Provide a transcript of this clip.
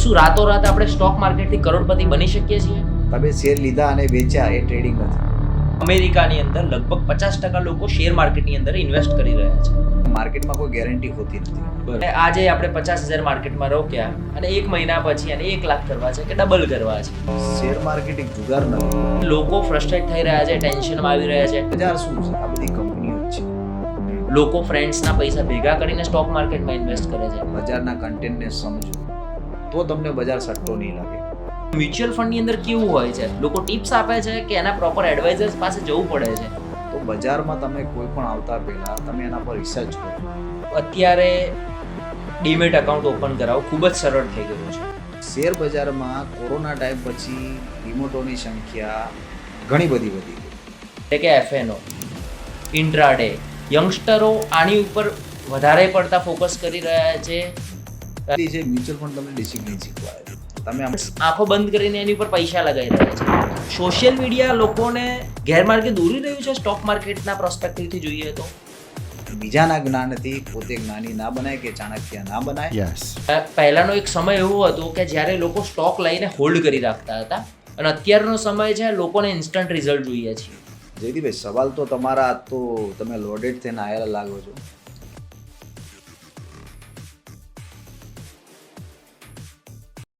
તો શું રાતોરાત આપણે સ્ટોક માર્કેટથી કરોડપતિ બની શકીએ છીએ? તમે શેર લીધા અને વેચ્યા એ ટ્રેડિંગ નથી. અમેરિકાની અંદર લગભગ પચાસ ટકા લોકો શેર માર્કેટની અંદર ઇન્વેસ્ટ કરી રહ્યા છે. માર્કેટમાં કોઈ ગેરંટી હોતી નથી. આજે આપણે પચાસ હજાર માર્કેટમાં રોક્યા અને એક મહિના પછી અને એક લાખ કરવા છે કે ડબલ કરવા છે. શેર માર્કેટ એક જુગાર નથી લોકો ફ્રસ્ટ્રેટ થઈ રહ્યા છે ટેન્શનમાં આવી રહ્યા છે. બજાર શું છે? આ બધી કંપનીઓ છે. લોકો ફ્રેન્ડ્સના પૈસા ભેગા કરીને સ્ટોક માર્કેટમાં ઇન્વેસ્ટ કરે છે. બજારના કન્ટેન્ટને સમજો. તો તમને બજાર સટ્ટો નહીં લાગે. મ્યુચ્યુઅલ ફંડની અંદર કેવું હોય છે? લોકો ટિપ્સ આપે છે કે એના પ્રોપર એડવાઇઝર્સ પાસે જવું પડે છે. તો બજારમાં તમે કોઈ પણ આવતા પહેલાં તમે એના પર રિસર્ચ કરો. અત્યારે ડીમેટ એકાઉન્ટ ઓપન કરાવવું ખૂબ જ સરળ થઈ ગયું છે. શેર બજારમાં કોરોના ટાઈમ પછી રિમોટોની સંખ્યા ઘણી બધી વધી ગઈ. એટલે કે એફએનઓ ઇન્ટ્રાડે યંગસ્ટરો આની ઉપર વધારે પડતા ફોકસ કરી રહ્યા છે. છે મ્યુચ્યુઅલ ફંડ તમને ડિસિપ્લિન શીખવાડે તમે આંખો બંધ કરીને એની ઉપર પૈસા લગાવી રહ્યા છે. સોશિયલ મીડિયા લોકોને ગેરમાર્ગે દોરી રહ્યું છે સ્ટોક માર્કેટના પ્રોસ્પેક્ટિવથી જોઈએ તો? બીજાના જ્ઞાનથી પોતે જ્ઞાની ના બનાય કે ચાણક્ય ના બનાય? પહેલાનો એક સમય એવો હતો કે જ્યારે લોકો સ્ટોક લઈને હોલ્ડ કરી રાખતા હતા અને અત્યારનો સમય છે લોકોને ઇન્સ્ટન્ટ રિઝલ્ટ જોઈએ છે. જયદીભાઈ સવાલ તો તમારા તો તમે લોડેડ થઈને આયેલા લાગો છો.